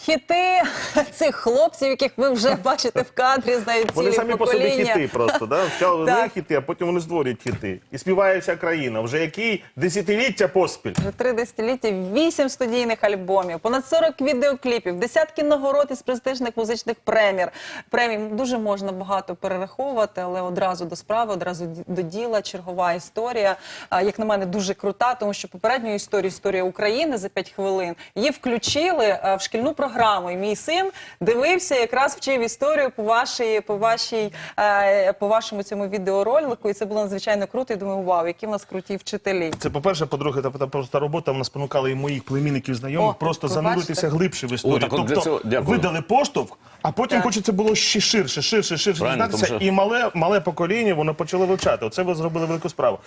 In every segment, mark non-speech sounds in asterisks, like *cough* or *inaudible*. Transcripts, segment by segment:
Хіти *laughs* цих хлопців, яких ви вже *laughs* бачите в кадрі, знають Вони цілі самі по собі хіти просто, да? Спочатку *laughs* вони хіти, а потім вони створюють хіти. І співає вся країна. Вже який десятиліття поспіль. Вже три десятиліття, вісім студійних альбомів, понад 40 відеокліпів, десятки нагород із престижних музичних премір. Премій дуже можна багато перераховувати, але одразу до справи, одразу до діла. Чергова історія, як на мене, дуже крута, тому що попередню історію, історія України за 5 хвилин, її включили в шкільну програму. І мій син дивився, якраз вчив історію по вашій, по вашій, е, по вашому цьому відеоролику. І це було надзвичайно круто. І думаю, вау, які в нас круті вчителі. Це по-перше, по-друге, та, та просто робота вона спонукала і моїх племінників знайомих О, просто зануритися глибше в історію. О, так от для тобто цього- дякую. видали поштовх, а потім Так. хочеться було ще ширше, ширше, ширше Правильно, дізнатися. тому що- І мале, мале покоління воно почало вивчати. Оце ви зробили велику справу.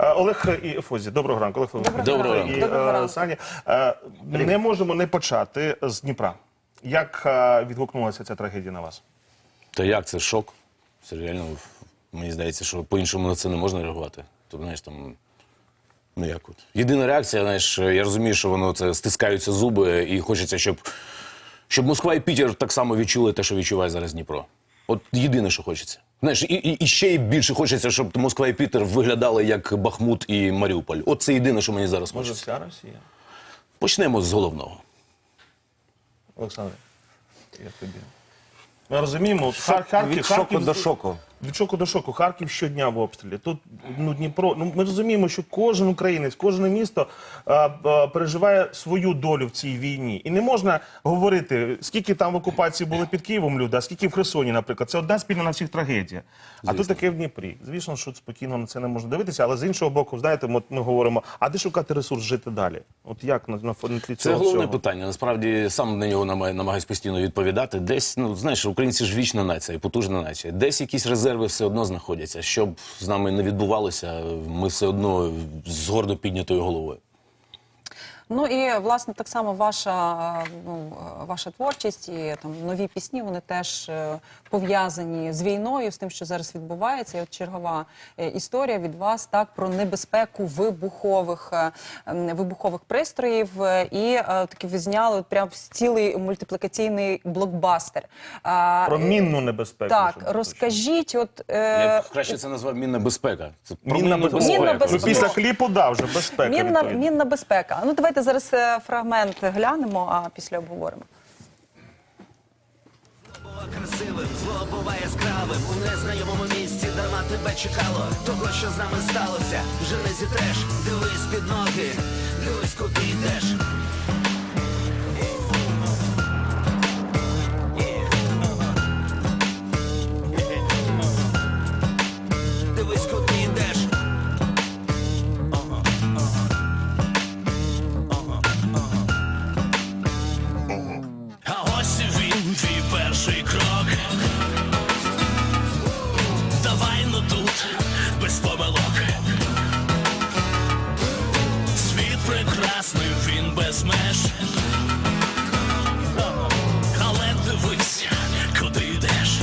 Е, Олег і Фозі, доброго ранку. Олег Доброго Доброго ранку. ранку. і Доброго е, ранку. Саня. Е, не можемо не почати з Дніпра. Як е, відгукнулася ця трагедія на вас? Та як це шок? Це реально, мені здається, що по-іншому на це не можна реагувати. Тобто, знаєш, там. Ну як от. Єдина реакція, знаєш, я розумію, що воно це стискаються зуби, і хочеться, щоб, щоб Москва і Пітер так само відчули те, що відчуває зараз Дніпро. От єдине, що хочеться. Знаєш, і, і, і ще й більше хочеться, щоб Москва і Пітер виглядали як Бахмут і Маріуполь. От це єдине, що мені зараз Може, хочеться. вся Росія? Почнемо з головного. Олександр, як тобі? Ми розуміємо, от Хар- Харків, від шоку Харків- до шоку. Від шоку до шоку. Харків щодня в обстрілі. Тут ну Дніпро. Ну ми розуміємо, що кожен українець, кожне місто а, а, переживає свою долю в цій війні. І не можна говорити, скільки там в окупації були під Києвом люди, а скільки в Херсоні, наприклад. Це одна спільна на всіх трагедія. А тут таке в Дніпрі. Звісно, що спокійно на це не можна дивитися, але з іншого боку, знаєте, от ми говоримо, а де шукати ресурс жити далі? От як на, на, на тлі Це головне всього? питання. Насправді сам на нього намагаюсь постійно відповідати. Десь, ну знаєш, українці ж вічна нація, і потужна нація. Десь якісь резерви все одно знаходяться. Щоб з нами не відбувалося, ми все одно з гордо піднятою головою. Ну і власне так само ваша ну ваша творчість і там нові пісні. Вони теж е, пов'язані з війною, з тим, що зараз відбувається. І от чергова е, історія від вас так про небезпеку вибухових е, вибухових пристроїв. І таки ви зняли от прям цілий мультиплікаційний блокбастер. Про мінну небезпеку. так, розкажіть, от Я е, краще це назвав мінна безпека. Це про Мінна безпека. Мінна Ну, безпека. після кліпу, да, вже безпека. мінна, мінна безпека. Ну давайте зараз е, фрагмент глянемо, а після обговоримо. Красивим, зло буває яскравим У незнайомому місці дарма тебе чекало. Того, що з нами сталося, вже не зітреш. Дивись під ноги, дивись куди йдеш прекрасний, він без меж. Але дивись, куди йдеш.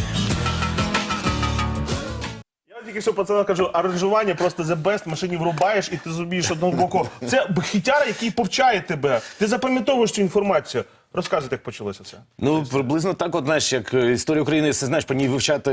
Я тільки що пацана кажу, аранжування просто the best, машині врубаєш, і ти зумієш одного боку. Це хітяра, який повчає тебе. Ти запам'ятовуєш цю інформацію. Розказуйте, як почалося все. Ну, приблизно так, от знаєш, як е, історія України, це знаєш, по ній вивчати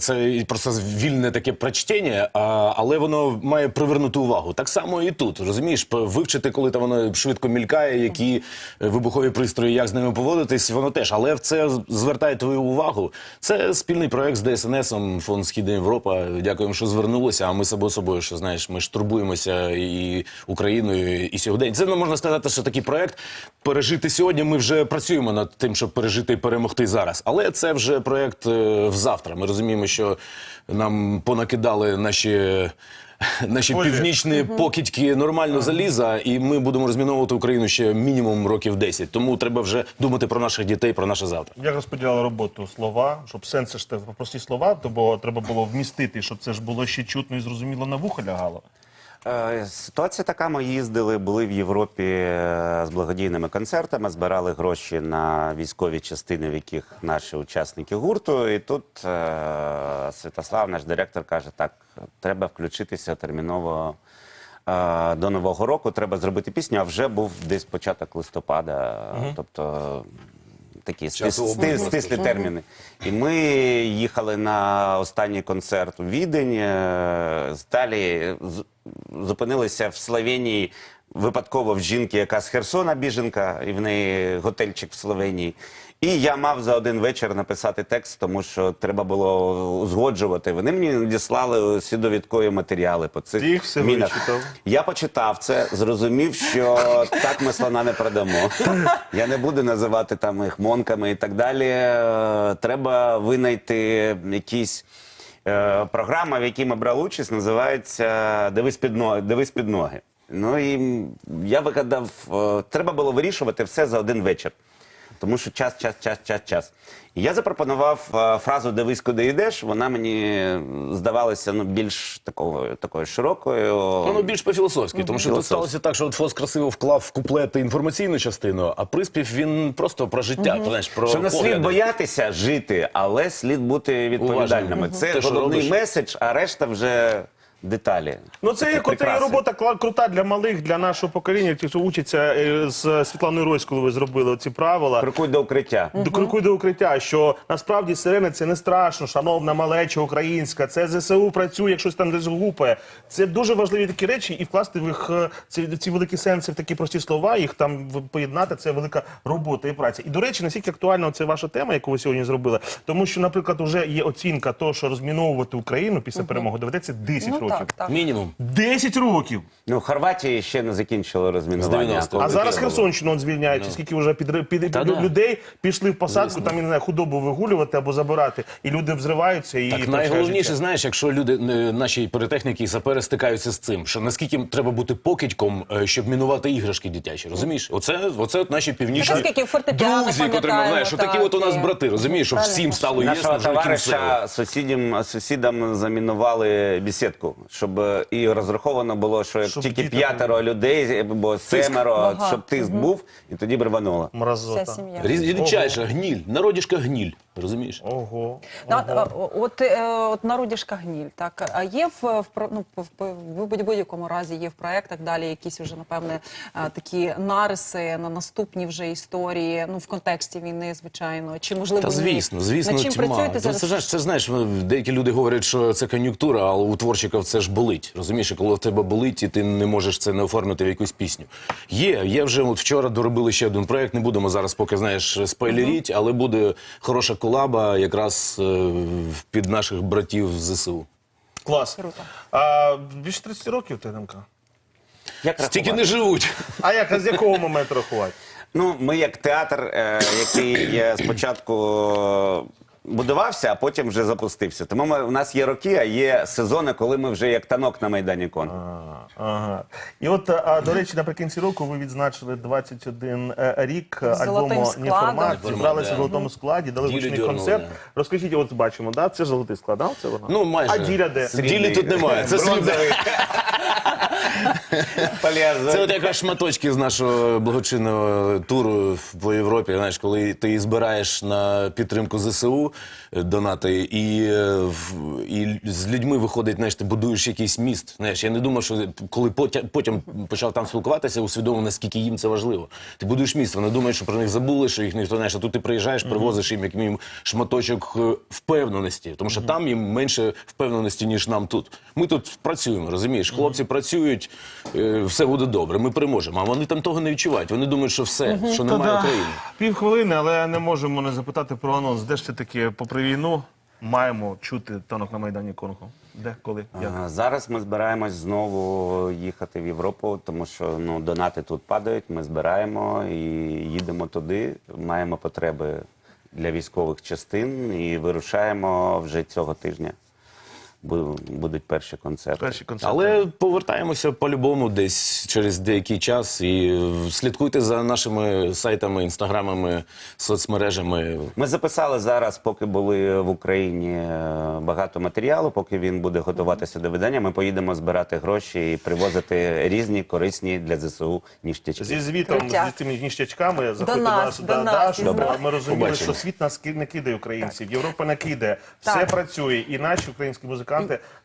це просто вільне таке прочтення, а, але воно має привернути увагу. Так само і тут. Розумієш, вивчити, коли там воно швидко мількає, які е, вибухові пристрої, як з ними поводитись, воно теж. Але це звертає твою увагу. Це спільний проект з ДСНСом, фонд Східна Європа. Дякуємо, що звернулися. А ми собою собою, що знаєш, ми ж турбуємося і Україною, і сьогодні. Це ну, можна сказати, що такий проект пережити сьогодні. Ми вже працюємо над тим, щоб пережити і перемогти зараз. Але це вже проект е, взавтра. Ми розуміємо, що нам понакидали наші. Наші Ой, північні покидьки нормально заліза, і ми будемо розміновувати Україну ще мінімум років 10. Тому треба вже думати про наших дітей, про наше завтра. Як розподіляли роботу слова, щоб сенси ж те прості слова, то бо треба було вмістити, щоб це ж було ще чутно і зрозуміло на вухо лягало. Е, Ситуація така. Ми їздили, були в Європі е, з благодійними концертами, збирали гроші на військові частини, в яких наші учасники гурту. І тут е, Святослав, наш директор, каже: так, треба включитися терміново. До нового року треба зробити пісню, а вже був десь початок листопада, тобто такі стис, стис, стислі терміни. І ми їхали на останній концерт у Відень. е, Далі зупинилися в Словенії випадково в жінки, яка з Херсона біженка, і в неї готельчик в Словенії. І я мав за один вечір написати текст, тому що треба було узгоджувати. Вони мені надіслали всі довідкові матеріали по цих Ти все мінах. вичитав? Я почитав це, зрозумів, що так ми слона не продамо. Я не буду називати там їх монками і так далі. Е, Треба винайти якісь. е, Програма, в якій ми брали участь, називається Дивись під ноги. Дивись під ноги. Ну і я вигадав, е, треба було вирішувати все за один вечір. Тому що час, час, час, час, час. І я запропонував е, фразу Дивись, куди йдеш. Вона мені здавалася ну, більш такою, такою широкою. Воно більш по-філософськи, тому що тут сталося так, що от Фос красиво вклав в куплети інформаційну частину, а приспів він просто про життя, знаєш, про Що не слід боятися жити, але слід бути відповідальними. Уважним. Це Те, головний меседж, а решта вже деталі. Ну, це як оце є робота кла- крута для малих, для нашого покоління, ті, хто учиться е, з Світланою Рось, коли ви зробили ці правила. Крокуй до укриття. До крокуй до укриття, що насправді сирена це не страшно, шановна малеча українська, це ЗСУ працює, як щось там десь гупає. Це дуже важливі такі речі, і вкласти в їх е, ці, ці великі сенси в такі прості слова, їх там поєднати. Це велика робота і праця. І до речі, наскільки актуальна це ваша тема, яку ви сьогодні зробили, тому що, наприклад, вже є оцінка того, що розміновувати Україну після перемоги доведеться 10 Ну років. так, так. Мінімум. 10 років. Ну, Хорватії ще не закінчили З розмінування. 90-го. А зараз Херсонщину от звільняють, скільки вже під, під, Та да. людей пішли в посадку, там я не знаю, худобу вигулювати або забирати, і люди взриваються і Так найголовніше, життя. знаєш, якщо люди, е, наші піротехніки і сапери стикаються з цим, що наскільки треба бути покидьком, е, щоб мінувати іграшки дитячі, розумієш? Оце, оце от наші північні Так, скільки фортепіано друзі, котрі ми пам'ятаємо, знаєш, що такі так, от у нас і- брати, розумієш, щоб всім стало ясно, Нашого вже кінцево. товариша сусідям, сусідам замінували бесідку, щоб е, і розраховано було, що як Щоб тільки діти п'ятеро людей, бо семеро, щоб тиск був, і тоді б рвануло. Вся Мразота. сім'я. Різ- Рідчайша гніль, народішка гніль, розумієш? Ого. Да, а, от, е, от народішка гніль, так. А є в, в, ну, в, в, в будь-якому разі є в проєктах далі якісь вже, напевне, такі нариси на наступні вже історії, ну, в контексті війни, звичайно. Чи, можливо, Та звісно, звісно, Над чим тьма. працюєте Це, зараз? це, знаєш, це знаєш, деякі люди говорять, що це кон'юнктура, але у творчиків це ж болить. Розумієш, коли в тебе болить, і ти не можеш це не оформити в якусь пісню. Є, є вже от вчора доробили ще один проект. Не будемо зараз поки знаєш спойлеріть, але буде хороша колаба якраз е, під наших братів з ЗСУ. Клас. Круто. А, більше 30 років ти НМК. Як Стільки рахувати? не живуть. А як, а з якого моменту рахувати? Ну, ми як театр, е, який спочатку будувався, а потім вже запустився. Тому ми, у нас є роки, а є сезони, коли ми вже як танок на Майдані Кон. Ага. І от, а, до речі, наприкінці року ви відзначили 21 е, рік альбому складом. «Неформат». «Неформат», Зібралися да. в золотому складі, дали Ділю гучний дьорнули, концерт. Розкажіть, от бачимо, да? це золотий склад, да? Це воно? Ну, майже. А діля де? Ділі тут немає. Це срібне. *laughs* *laughs* Це от якраз шматочки з нашого благочинного туру по Європі. Знаєш, коли ти збираєш на підтримку ЗСУ е, донати, і, е, і з людьми виходить, знаєш, ти будуєш якийсь міст. Знаєш, я не думав, що коли потім почав там спілкуватися, усвідомив, наскільки їм це важливо. Ти будуєш міст, вони думають, що про них забули, що їх ніхто знаєш, а тут ти приїжджаєш, привозиш їм як мінімум шматочок е, впевненості, тому що там їм менше впевненості, ніж нам тут. Ми тут працюємо, розумієш? Хлопці працюють, все буде добре, ми переможемо. А вони там того не відчувають. Вони думають, що все, що немає України. Пів хвилини, але не можемо не запитати про анонс. Де ж все-таки, попри війну, маємо чути танок на Майдані Конго? Де, коли, як? А, Зараз ми збираємось знову їхати в Європу, тому що ну, донати тут падають, ми збираємо і їдемо туди. Маємо потреби для військових частин і вирушаємо вже цього тижня будуть перші концерти. Перші концерти. Але повертаємося по-любому десь через деякий час і слідкуйте за нашими сайтами, інстаграмами, соцмережами. Ми записали зараз, поки були в Україні е, багато матеріалу. Поки він буде готуватися до видання, ми поїдемо збирати гроші і привозити різні корисні для ЗСУ ніштячки. Зі звітом, Крутяк. з цими ніштячками заходьте до нас, нас, до нас, да, нас. ми розуміли, Побачимо. що світ нас не кидає українців, Європа не кидає, все Так. працює. І наші українські музиканти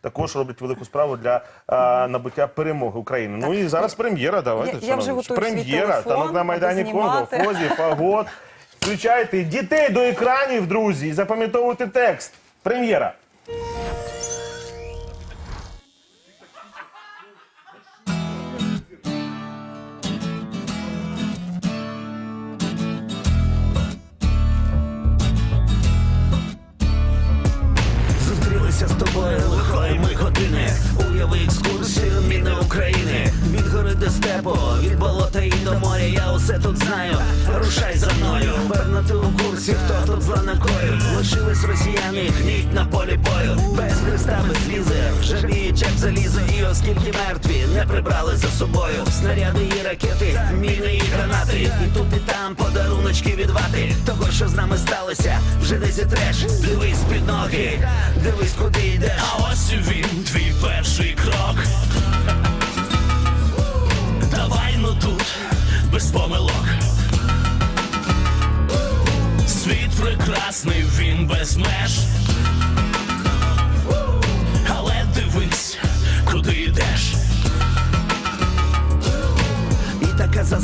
також роблять велику справу для а, набуття перемоги України. Ну і зараз прем'єра. Давайте Я- я вже шановні. готую прем'єра. Танок на майдані Конго. Фозі, Фагот. Включайте дітей до екранів, друзі, і запам'ятовуйте текст. Прем'єра. Степу, від болота і до моря. Я усе тут знаю. Рушай за мною. Певно, ти у курсі, хто тут зла накоїв. Лишились росіяни, гніть на полі бою. Без хреста, без візи, жаліють, як залізо. І оскільки мертві не прибрали за собою. Снаряди і ракети, міни і гранати. І тут, і там подаруночки від вати. Того, що з нами сталося, вже не зітреш. Дивись під ноги, дивись, куди йдеш. А ось він, твій перший крок. Ну тут, без помилок. Світ прекрасний, він без меж.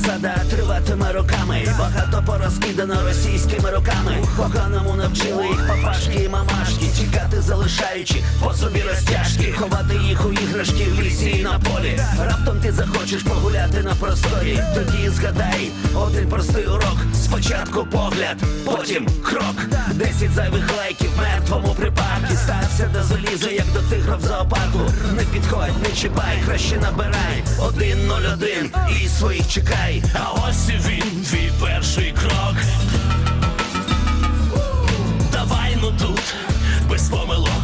Засада триватиме роками. Багато порозкидано російськими руками. Поганому навчили їх папашки і мамашки. Чекати залишаючи по собі розтяжки. Ховати їх у іграшки в лісі і на полі. Раптом ти захочеш погуляти на просторі. Тоді згадай один простий урок. Спочатку погляд, потім крок. Десять зайвих лайків мертвому припарки. Стався до заліза, як до тигра в зоопарку. Не підходь, не чіпай, краще набирай. Один нуль один і своїх чекай. А ось і він, твій перший крок. Давай ну тут, без помилок.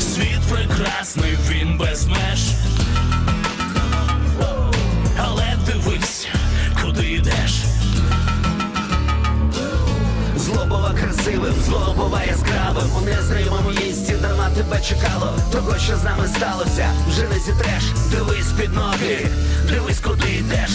Світ прекрасний, він без меж. Красивим, зло буває яскравим. У незримому місці дарма тебе чекало. Того, що з нами сталося, вже не зітреш. Дивись під ноги, дивись, куди йдеш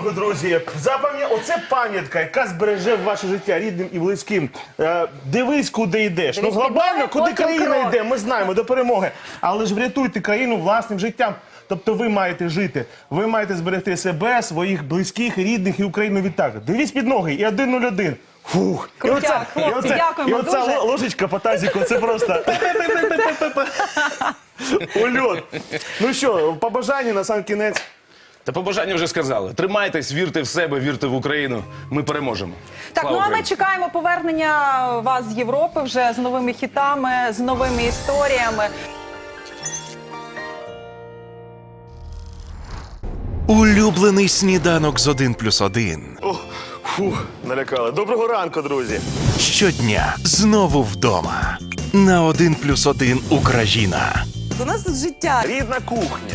на друзі! Запам'я... Оце пам'ятка, яка збереже ваше життя рідним і близьким. Е, дивись, куди йдеш. Дивись ну, глобально, куди потім країна крок. йде, ми знаємо до перемоги. Але ж врятуйте країну власним життям. Тобто ви маєте жити, ви маєте зберегти себе, своїх близьких, рідних і Україну відтак. Дивись під ноги і 1-0-1. Фух. Крутяк, хлопці, дякуємо і оця дуже. ло- ложечка по тазіку, це просто *laughs* ульот. Ну що, побажання на сам кінець. Та побажання вже сказали. Тримайтесь, вірте в себе, вірте в Україну. Ми переможемо. Так, Слава ну а ми Україні! чекаємо повернення вас з Європи вже з новими хітами, з новими історіями. Улюблений сніданок з 1 плюс 1. О, фух, налякали. Доброго ранку, друзі. Щодня знову вдома. На 1 плюс 1 Україна У нас тут життя. Рідна кухня,